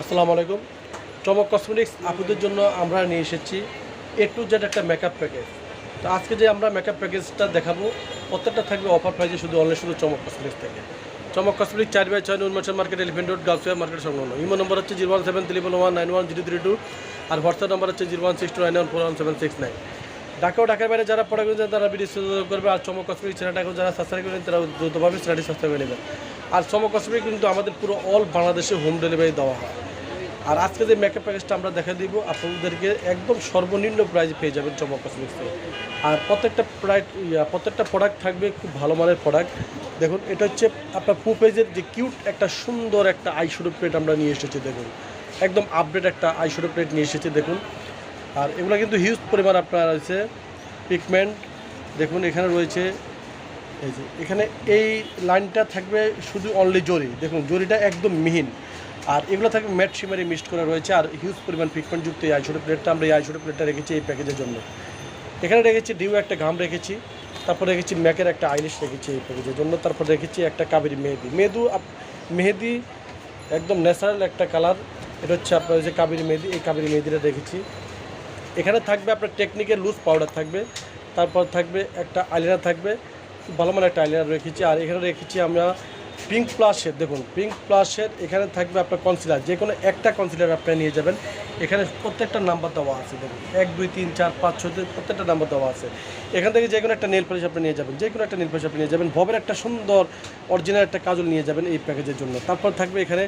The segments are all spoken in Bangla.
আসসালামু আলাইকুম। চমক কসমেটিক্স আপুদের জন্য আমরা নিয়ে এসেছি এ টু জেড একটা মেকআপ প্যাকেজ তো আজকে যে আমরা মেকআপ প্যাকেজটা দেখাবো, প্রত্যেকটা থাকবে অফার প্রাইজে শুধু অনলাইন শুধু চমক কসমেটিক্স থেকে। চমক কসমেটিক্স চার বাই ছয় উন্মেষণ মার্কেট এলিফেন্ট রোড গার্লসওয়ার মার্কেট সংলগ্ন। ইমো নম্বর হচ্ছে zero one seven three one nine one zero three two আর হোয়াটসঅ্যাপ নম্বর হচ্ছে zero one six two nine one four one seven six nine Dhaka ও ঢাকার বাইরে যারা পড়া করেছেন তারা ভিডিও করবে আর চমক কসমেটিক চ্যানেলটাকে যারা সাবস্ক্রাইব করেন তারা দ্রুতভাবে চ্যানেলটি সাবস্ক্রাইব করে নেবেন। আর চমক কসমেটিক কিন্তু আমাদের পুরো অল বাংলাদেশে হোম ডেলিভারি দেওয়া হয়। আর আজকে যে মেকআপ প্যাকেজটা আমরা দেখা দিব, আপনাদেরকে একদম সর্বনিম্ন প্রাইজে পেয়ে যাবেন চমক কসমেটিক্স থেকে। আর প্রত্যেকটা প্রাইট প্রত্যেকটা প্রোডাক্ট থাকবে খুব ভালো মানের প্রোডাক্ট দেখুন, এটা হচ্ছে আপনার পু পেজের যে কিউট একটা সুন্দর একটা আইশ্যাডো প্লেট আমরা নিয়ে এসেছি, দেখুন। একদম আপডেট একটা আইশ্যাডো প্লেট নিয়ে এসেছি, দেখুন। আর এগুলো কিন্তু হিউজ পরিমাণ আপনার আছে পিগমেন্ট দেখুন, এখানে রয়েছে, এই যে, এখানে এই লাইনটা থাকবে শুধু অনলি জরি। দেখুন, জরিটা একদম মিহিন। আর এগুলো থাকবে ম্যাট শিমারি মিক্সড করা রয়েছে, আর হিউজ পরিমাণ পিগমেন্টযুক্ত এই আইশোডো প্লেটটা আমরা এই আইশোডো প্লেটটা রেখেছি এই প্যাকেজের জন্য। এখানে রেখেছি ডিউ একটা ঘাম রেখেছি, তারপর রেখেছি ম্যাকের একটা আইলিশ রেখেছি এই প্যাকেজের জন্য। তারপর রেখেছি একটা কাবেরি মেহেদি। মেহেদু মেহেদি একদম ন্যাচারাল একটা কালার এটা হচ্ছে আপনার যে কাবেরি মেহেদি, এই কাবেরি মেহেদিটা রেখেছি। এখানে থাকবে আপনার টেকনিকের লুজ পাউডার থাকবে, তারপর থাকবে একটা আইলাইনার থাকবে, ভালো মানের একটা আইলাইনার রেখেছি, আর এখানে রেখেছি আমরা পিঙ্ক প্লাসের দেখুন পিঙ্ক প্লাসের এখানে থাকবে আপনার কনসিলার যে কোনো একটা কনসিলার আপনি নিয়ে যাবেন, এখানে প্রত্যেকটা নাম্বার দেওয়া আছে, দেখুন, এক, দুই, তিন, চার, পাঁচ, ছয় প্রত্যেকটা নাম্বার দেওয়া আছে, এখান থেকে যে কোনো একটা নেল পলিশ আপনি নিয়ে যাবেন যে কোনো একটা নেল পলিশ আপনি নিয়ে যাবেন, ভবের একটা সুন্দর অরিজিনাল একটা কাজল নিয়ে যাবেন এই প্যাকেজের জন্য, তারপর থাকবে এখানে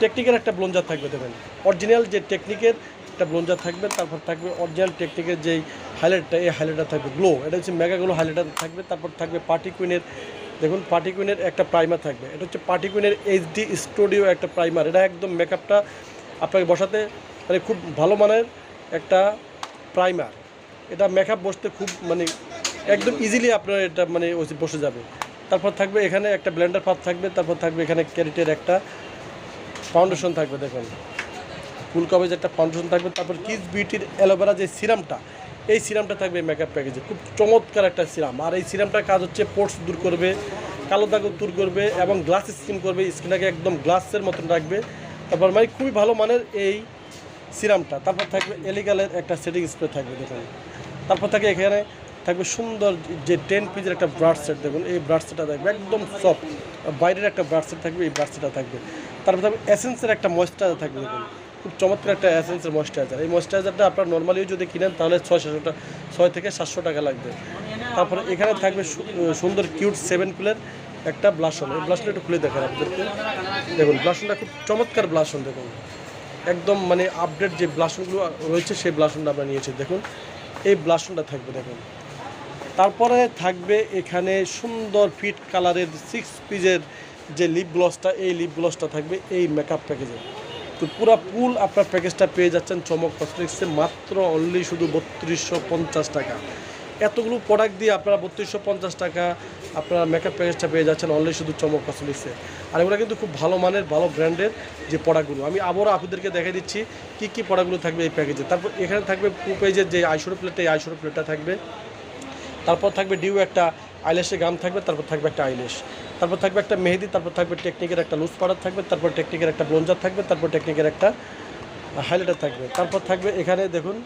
টেকনিকের একটা ব্লঞ্জার থাকবে দেখবেন অরিজিনাল যে টেকনিকের একটা ব্লঞ্জার থাকবে, তারপর থাকবে অরিজিনাল টেকনিকের যেই হাইলাইটটা এই হাইলাইটার থাকবে গ্লো এটা হচ্ছে মেগাগুলো হাইলাইটার থাকবে, তারপর থাকবে পার্টি কুইনের দেখুন পার্টি কুইনের একটা প্রাইমার থাকবে, এটা হচ্ছে পার্টি কুইনের এইচডি স্টুডিও একটা প্রাইমার এটা একদম মেকআপটা আপনাকে বসাতে মানে খুব ভালো মানের একটা প্রাইমার এটা মেকআপ বসতে খুব মানে একদম ইজিলি আপনার এটা মানে বসে যাবে, তারপর থাকবে এখানে একটা ব্লেন্ডার পাত থাকবে, তারপর থাকবে এখানে ক্যারেটের একটা ফাউন্ডেশন থাকবে, দেখুন। ফুল কভারেজ একটা ফাউন্ডেশন থাকবে, তারপর কিস বিউটির অ্যালোভেরা যে সিরামটা এই সিরামটা থাকবে মেকআপ প্যাকেজে খুব চমৎকার একটা সিরাম আর এই সিরামটার কাজ হচ্ছে পোর্টস দূর করবে, কালো দাগ দূর করবে এবং গ্লাস স্কিন করবে স্কিনটাকে একদম গ্লাসের মতন রাখবে। তারপর মানে খুবই ভালো মানের এই সিরামটা তারপর থাকবে এলিগালের একটা সেটিং স্প্রে থাকবে, দেখুন। তারপর থাকে এখানে, থাকবে সুন্দর যে টেন পিসের একটা ব্রাশ সেট দেখুন। এই ব্রাশ সেটটা থাকবে, একদম সফট বাইরের একটা ব্রাশ সেট থাকবে, এই ব্রাশ সেটটা থাকবে। তারপর থাকবে এসেন্সের একটা ময়েশ্চারাইজার থাকবে, দেখুন। খুব চমৎকার একটা এসেন্সের ময়েশ্চারাইজার এই ময়েশ্চারাইজারটা আপনার নর্মালিও যদি কিনেন, তাহলে ছয় সাতশো টাকা ছয় থেকে সাতশো টাকা লাগবে। তারপরে এখানে থাকবে সুন্দর কিউট সেভেন কুলের একটা ব্লাসন এই ব্লাসনটা একটু খুলে দেখেন আপনাদেরকে। দেখুন ব্লাসনটা খুব চমৎকার ব্লাসন দেখুন। একদম মানে আপডেট যে ব্লাসনগুলো রয়েছে, সেই ব্লাসনটা আমরা নিয়েছি, দেখুন। এই ব্লাসনটা থাকবে, দেখুন। তারপরে থাকবে এখানে সুন্দর ফিট কালারের সিক্স পিসের যে লিপ গ্লসটা এই লিপ গ্লসটা থাকবে এই মেকআপ প্যাকেজে তো পুরো ফুল আপনার প্যাকেজটা পেয়ে যাচ্ছেন চমক কসমেটিক্সে মাত্র অনলি শুধু বত্রিশশো পঞ্চাশ টাকা। এতগুলো প্রোডাক্ট দিয়ে আপনারা বত্রিশশো পঞ্চাশ টাকা আপনারা মেকআপ প্যাকেজটা পেয়ে যাচ্ছেন অনলি শুধু চমক কসমেটিক্সে আর এগুলো কিন্তু খুব ভালো মানের, ভালো ব্র্যান্ডের যে প্রোডাক্টগুলো আমি আবারও আপনাদেরকে দেখে দিচ্ছি কী কী প্রোডাক্টগুলো থাকবে এই প্যাকেজে তারপর এখানে থাকবে পু পেজের যে আইশোরো প্লেটটা এই আইশোরো প্লেটটা থাকবে। তারপর থাকবে ডিউ একটা আইলেশের গাম থাকবে, তারপর থাকবে একটা আইলেশ তারপর থাকবে একটা মেহেদি, তারপর থাকবে টেকনিকের একটা লুজ পাউডার থাকবে, তারপর টেকনিকের একটা ব্লঞ্জার থাকবে, তারপর টেকনিকের একটা হাইলাইটার থাকবে। তারপর থাকবে এখানে দেখুন,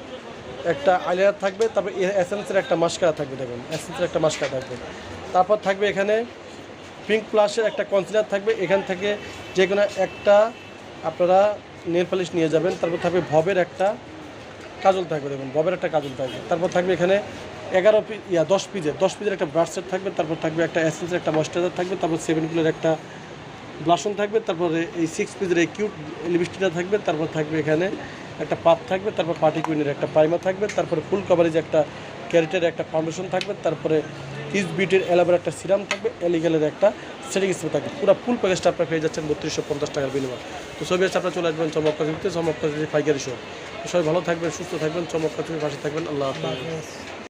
একটা আইলাইনার থাকবে, তারপর এসেন্সের একটা মাস্কারা থাকবে, দেখুন এসেন্সের একটা মাস্কারা থাকবে। তারপর থাকবে এখানে পিঙ্ক প্লাসের একটা কনসিলার থাকবে, এখান থেকে যে কোনো একটা আপনারা নেল পালিশ নিয়ে যাবেন, তারপর থাকবে ভবের একটা কাজল থাকবে, দেখুন ববের একটা কাজল থাকবে। তারপর থাকবে এখানে এগারো পিস ইয়া, দশ পিসের দশ পিজের একটা ব্রাশ সেট থাকবে, তারপর থাকবে একটা এসেন্সের একটা ময়েশ্চারাইজার থাকবে, তারপর সেভেন কুলের একটা ব্লাসন থাকবে, তারপরে এই সিক্স পিজের এই কিউট লিপস্টিকটা থাকবে, তারপর থাকবে এখানে একটা পাপ থাকবে, তারপর পার্টি কুইনের একটা প্রাইমার থাকবে, তারপরে ফুল কভারেজ একটা ক্যারেটের একটা ফাউন্ডেশন থাকবে, তারপরে ইস বিউটির এলাবার একটা সিরাম থাকবে এলিগেলের একটা সেটিং স্প্রে থাকবে। পুরো ফুল প্যাকেজটা আপনার পেয়ে যাচ্ছেন বত্রিশশো পঞ্চাশ টাকার বিনিময়। তো ছবি আছে, আপনার চলে আসবেন চমক কাজে ফাইকারি শো সবাই ভালো থাকবেন, সুস্থ থাকবেন, চমক কাজে পাশে থাকবেন, আল্লাহ হাফিজ।